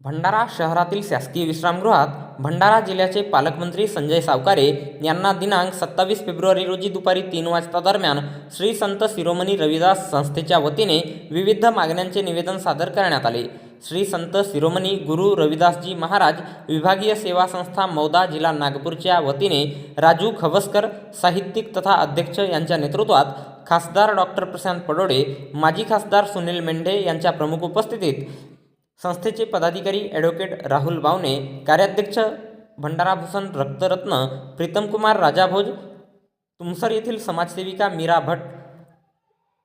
भंडारा शहरातील शासकीय विश्रामगृहात भंडारा जिल्ह्याचे पालकमंत्री संजय सावकारे यांना दिनांक सत्तावीस फेब्रुवारी रोजी दुपारी तीन वाजता दरम्यान श्री संत शिरोमणी रविदास संस्थेच्या वतीने विविध मागण्यांचे निवेदन सादर करण्यात आले. श्री संत शिरोमणी गुरु रविदासजी महाराज विभागीय सेवा संस्था मौदा जिल्हा नागपूरच्या वतीने राजू खवसकर साहित्यिक तथा अध्यक्ष यांच्या नेतृत्वात खासदार डॉक्टर प्रशांत पडोडे माजी खासदार सुनील मेंढे यांच्या प्रमुख उपस्थितीत संस्थेचे पदाधिकारी ॲडव्होकेट राहुल बावने कार्याध्यक्ष भंडाराभूषण रक्तरत्न प्रीतमकुमार राजाभोज तुमसर येथील समाजसेविका मीरा भट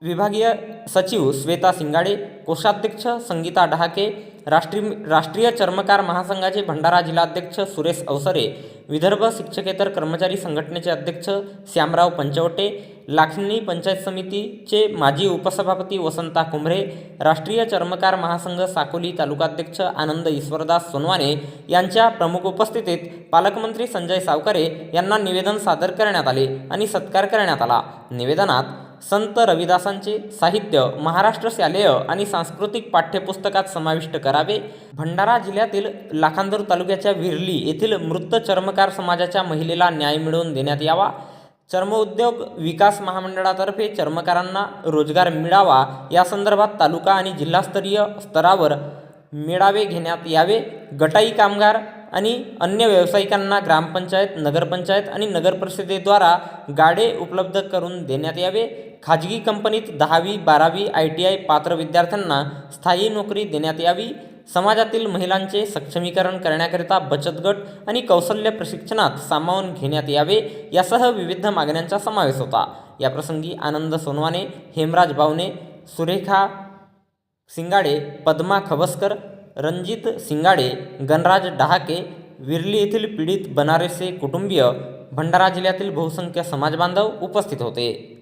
विभागीय सचिव श्वेता सिंगाडे कोषाध्यक्ष संगीता डहाके राष्ट्रीय राष्ट्रीय चर्मकार महासंघाचे भंडारा जिल्हाध्यक्ष सुरेश अवसरे विदर्भ शिक्षकेतर कर्मचारी संघटनेचे अध्यक्ष श्यामराव पंचवटे लाखनी पंचायत समितीचे माजी उपसभापती वसंता कुंभरे राष्ट्रीय चर्मकार महासंघ साकोली तालुकाध्यक्ष आनंद ईश्वरदास सोनवाने यांच्या प्रमुख उपस्थितीत पालकमंत्री संजय सावकारे यांना निवेदन सादर करण्यात आले आणि सत्कार करण्यात आला. निवेदनात संत रविदासांचे साहित्य महाराष्ट्र शालेय आणि सांस्कृतिक पाठ्यपुस्तकात समाविष्ट करावे. भंडारा जिल्ह्यातील लाखांदूर तालुक्याच्या विरली येथील मृत चर्मकार समाजाच्या महिलेला न्याय मिळवून देण्यात यावा. चर्मउद्योग विकास महामंडळातर्फे चर्मकारांना रोजगार मिळावा. या संदर्भात तालुका आणि जिल्हास्तरीय स्तरावर मेळावे घेण्यात यावे. गटाई कामगार आणि अन्य व्यावसायिकांना ग्रामपंचायत नगरपंचायत आणि नगरपरिषदेद्वारा गाडे उपलब्ध करून देण्यात यावे. खाजगी कंपनीत दहावी बारावी आय टी आय पात्र विद्यार्थ्यांना स्थायी नोकरी देण्यात यावी. समाजातील महिलांचे सक्षमीकरण करण्याकरिता बचत गट आणि कौशल्य प्रशिक्षणात सामावून घेण्यात यावे. यासह विविध मागण्यांचा समावेश होता. याप्रसंगी आनंद सोनवाने हेमराज बावने सुरेखा सिंगाडे पद्मा खबसकर रणजित सिंगाडे गणराज डहाके विरली येथील पीडित बनारसी कुटुंबीय भंडारा जिल्ह्यातील बहुसंख्य समाजबांधव उपस्थित होते.